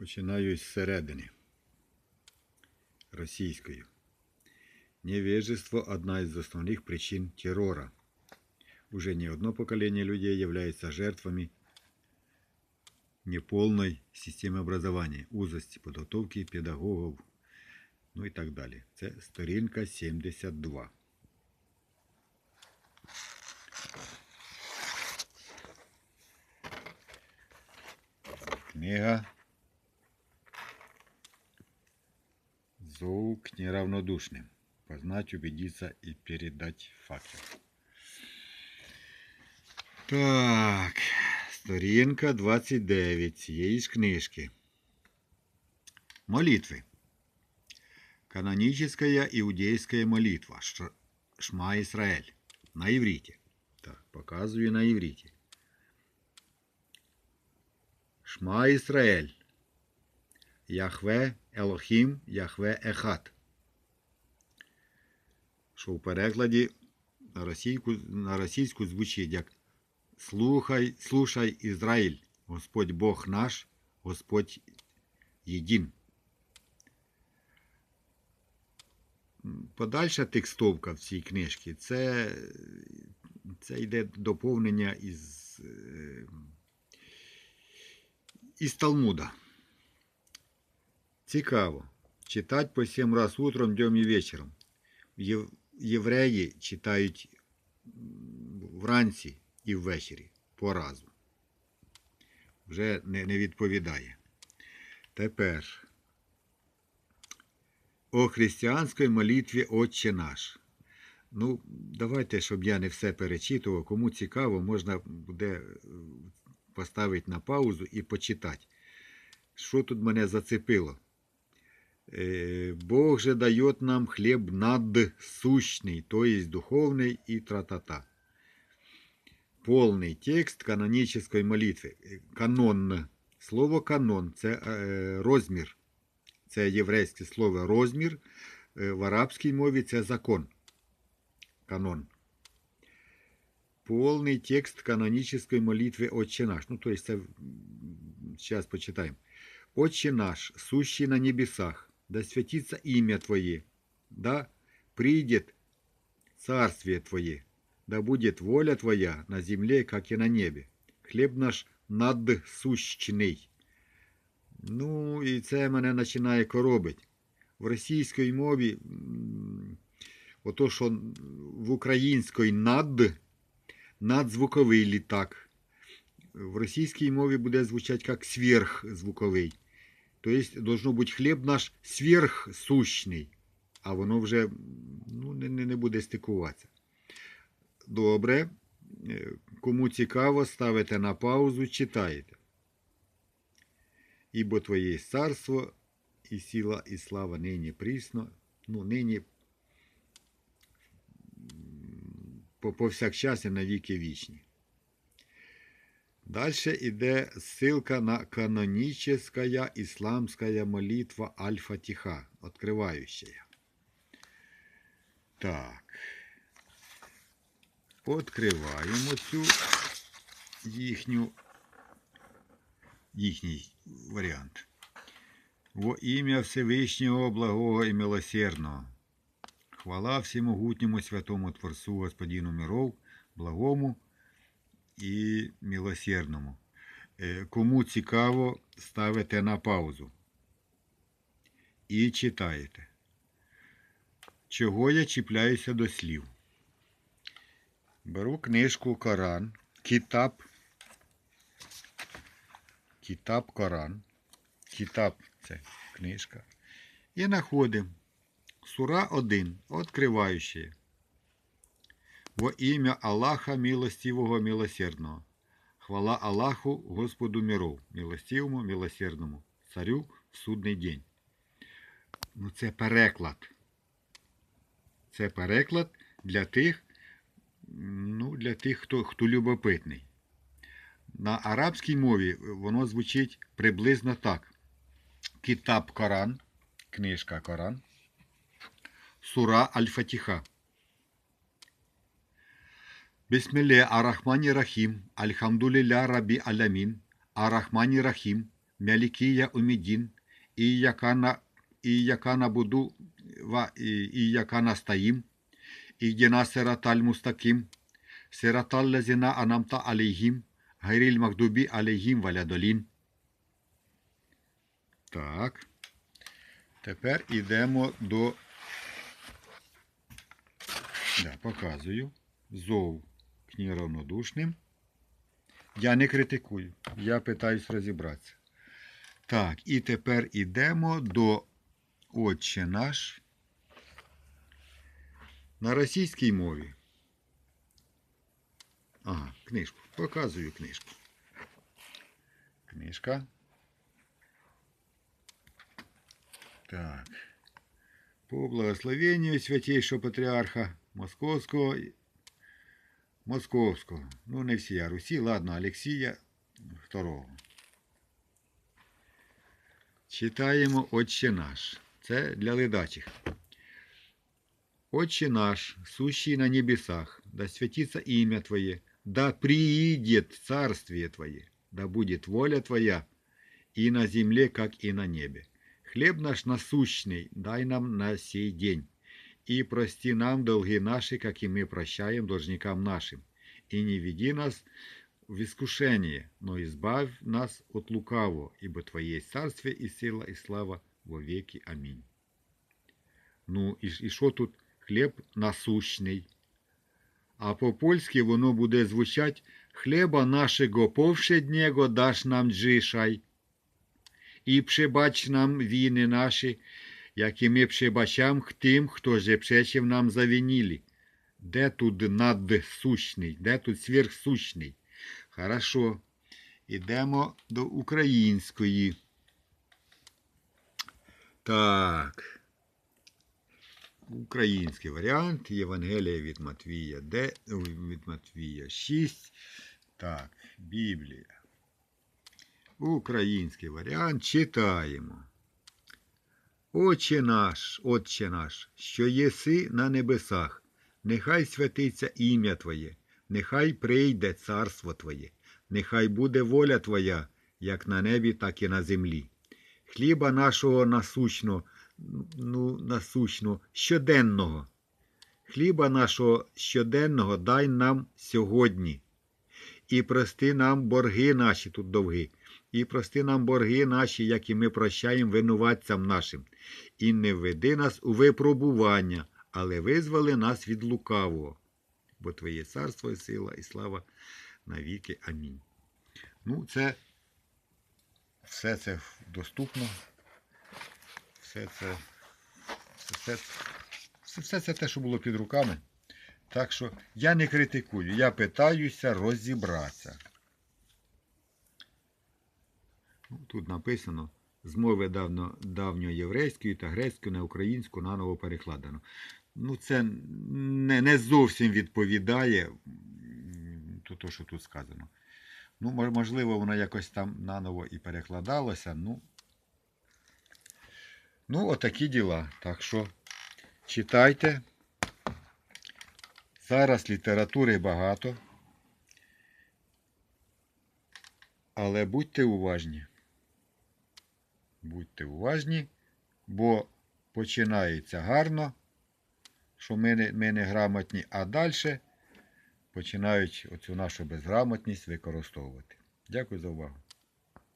Починаю з середини. Російською. Невежество – одна из основных причин террора. Уже не одно поколение людей является жертвами неполной системы образования, узости подготовки педагогов, ну і так далі. Це сторінка 72. Книга Зоу к неравнодушным. Познать, убедиться и передать факты. Так, сторінка 29 цієї ж книжки. Молитвы. Каноническая иудейская молитва. Ш- Шма Исраэль. На иврите. Так, показываю на иврите. Шма Исраэль. Яхве Елохім, Яхве Ехат. Що в перекладі на російську, на російську звучить як Слухай, слушай, Ізраїль, Господь Бог наш, Господь єдин. Подальша текстовка в цій книжці це, це йде доповнення із, е, із Талмуда. Цікаво. Читать по сім раз утром, днем і вечором. Євреї читають вранці і ввечері по разу. Вже не, відповідає. Тепер. О християнській молитві Отче наш. Ну, давайте, щоб я не все перечитував. Кому цікаво, можна буде е, поставити на паузу і почитати. Що тут мене зацепило? Э, Бог же дает нам хлеб надсущный, то есть духовный и тра-та-та. Полный текст канонической молитви. Е, Канон. Слово канон це е, розмір. Це єврейське слово розмір. Е, В арабській мові це закон. Канон. Полный текст канонической молитвы Отче наш. Ну, то есть це зараз почитаємо. Отче наш, сущий на небесах, да святится имя Твое, да придет царствие Твое, да будет воля Твоя на земле, как и на небе. Хліб наш надсущний. Ну, і це мене починає коробить. В російській мові, м, ото що в українській над, надзвуковий літак. В російській мові буде звучати як сверхзвуковий. Тобто, должно бути хліб наш сверхсущний, а воно вже ну, не, не, буде стикуватися. Добре. Е, Кому цікаво, ставите на паузу, читаєте. Ібо Твоє царство, і сила, і слава нині прісно, ну, нині повсякчас і на віки вічні. Дальше іде ссылка на каноническая исламская молитва Аль-Фатиха, открывающая. Так. Откриваємо цю їхню, їхній варіант. Во ім'я Всевишнього, благого і милосердного. Хвала всемогутньому святому Творцу Господину миров, благому і милосердному. Е, Кому цікаво, ставите на паузу і читаєте. Чого я чіпляюся до слів? Беру книжку Коран, Кітаб. Кітаб Коран. Кітаб це книжка. І знаходимо. Сура 1. Откриваючи. Во ім'я Аллаха милостивого милосердного. Хвала Аллаху, Господу миров, милостивому, милосердному, царю в судний день. Ну, це переклад. Це переклад для тих, ну, для тих, хто, хто любопитний. На арабській мові воно звучить приблизно так. Кітаб Коран, книжка Коран, Сура Аль-Фатиха. Бисмилле Арахмани Рахим, Альхамдулилля Раби Алямин, Арахмани Рахим, Мялікія Умідін, і яка на, і буду, ва, і, і яка настаїм, і діна сираталь мустаким, сираталь лезіна анамта алейгім, гайріль магдубі алейгім валядолін. Так. Тепер йдемо до. Да, показую. Зов к неравнодушним. Я не критикую. Я питаюсь розібратися. Так, і тепер йдемо до Отче наш на російській мові. Ага, книжку. Показую книжку. Книжка. Так. По благословению Святейшого Патріарха Московського. Московського. Ну, не всія Русі, ладно, Алексія II. Читаємо Отче наш. Це для ледачих. Отче наш, сущий на небесах, да святится имя Твое, да приидет царствие Твое, да будет воля Твоя и на земле, как и на небе. Хлеб наш насущный дай нам на сей день, и прости нам долги наши, как и мы прощаем должникам нашим, и не веди нас в искушение, но избавь нас от лукавого, ибо Твое есть царствие и сила и слава во веки. Аминь. Ну, і, що тут? Хліб насущний. А по-польськи воно буде звучати хліба нашого повшеднього даш нам джишай. І прибач нам війни наші, як і ми прибачам тим, хто же пречив нам завинили. Де тут надсущний, де тут сверхсущний? Хорошо. Ідемо до української. Так. Український варіант Євангелія від Матвія, де, від Матвія 6. Так, Біблія. Український варіант читаємо. Отче наш, Отче наш, що єси на небесах, нехай святиться ім'я Твоє, нехай прийде царство Твоє, нехай буде воля Твоя, як на небі, так і на землі. Хліба нашого насущного, ну, насущного, щоденного. Хліба нашого щоденного дай нам сьогодні. І прости нам борги наші, тут довги, і прости нам борги наші, як і ми прощаємо винуватцям нашим. І не введи нас у випробування, але визволи нас від лукавого. Бо Твоє царство і сила, і слава навіки. Амінь. Ну, це все це доступно. Все це, все, все, все це те, що було під руками. Так що я не критикую, я питаюся розібратися. Ну, Тут написано з мови давно, давньоєврейської та грецької на українську наново перекладено. Ну, це не, не зовсім відповідає то, що тут сказано. Ну, можливо, воно якось там наново і перекладалося. Ну, ну отакі діла. Так що читайте. Зараз літератури багато. Але будьте уважні. Будьте уважні, бо починається гарно, що ми не, ми не грамотні, а далі починають оцю нашу безграмотність використовувати. Дякую за увагу.